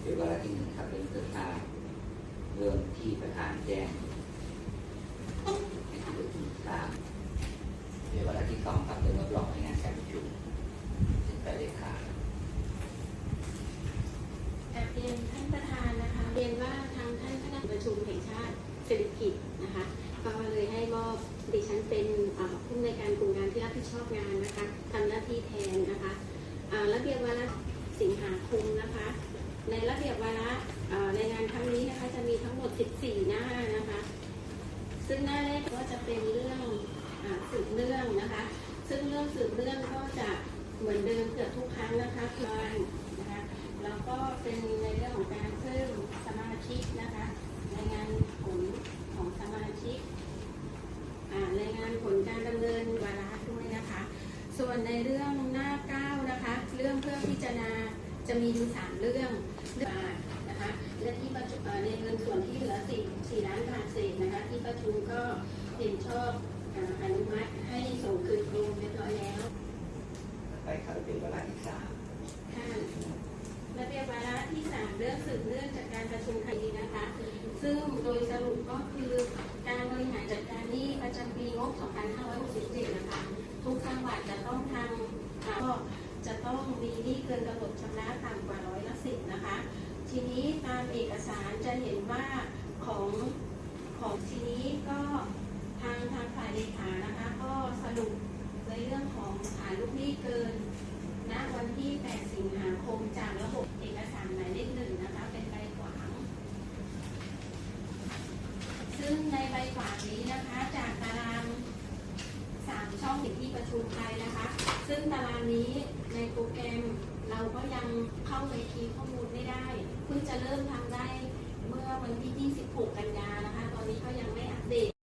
เป็นวารที่หนึ่งครับเป็นเกิดตาเรื่องที่ประธานแจ้งให้ที่ปรมตามเป็นวารที่สองครับเป็นรับรองให้งานการประชุมถึงไปเลขาแอบเรียนท่านประธานนะคะเรียนว่าทางท่านคณะประชุมแห่งชาติเศรษฐกิจนะคะก็เลยให้มอบดิ เบียบวาระสิงหาคมนะคะ ในระเบียบวาระในงานครั้งนี้นะคะจะมีทั้งหมด 14 หน้านะคะ ซึ่งหน้าแรกก็จะเป็นเรื่องอสืบเรื่องนะคะ ซึ่งเรื่องสืบเรื่องก็จะเหมือนเดิมเกือบทุกครั้งนะคะพลานนะคะแล้วก็เป็นในเรื่องของการเพิ่มสมาชิกนะคะในงานผลของสมาชิกในงานผลการดำเนินวาระด้วยนะคะ ส่วนในเรื่องหน้า 9 จะมีอยู่สามเรื่องเรื่องบาทนะคะและที่ประชุมเอ่อในเงินส่วนที่เหลือสี่สี่ล้านบาทเศษนะคะ ที่ประชุมก็เห็นชอบอ่าอนุมัติให้ส่งคืนกรมเรียบร้อยแล้วไปเข้าเป็นวาระที่สามค่ะระเบียบวาระที่สามเรื่องสืบเนื่องจากการประชุมคดีนะคะ ซึ่งโดยสรุปก็คือการบริหารจัดการหนี้ประจำปีงบ 2567 นะคะ ทุกจังหวัดจะต้องทำก็จะต้องมีหนี้เกินกำหนดชำระ ต่ำกว่าร้อยละสิบนะคะ ทีนี้ตามเอกสารจะเห็นว่าของของทีนี้ก็ทางทางฝ่ายเลขานะคะ ก็สรุปในเรื่องของฐานลูกหนี้เกินณวันที่ 8 สิงหาคมจากระบบเอกสารหมายเลขหนึ่งนะคะ เป็นใบขวาง ซึ่งในใบขวางนี้นะคะ จากตารางสามช่องที่ประชุมไปนะคะ ซึ่งตารางนี้ในโปรแกรม ก็ยังเข้าเวทีข้อมูลไม่ได้ เพิ่งจะเริ่มทำได้เมื่อวันที่ 26 กันยา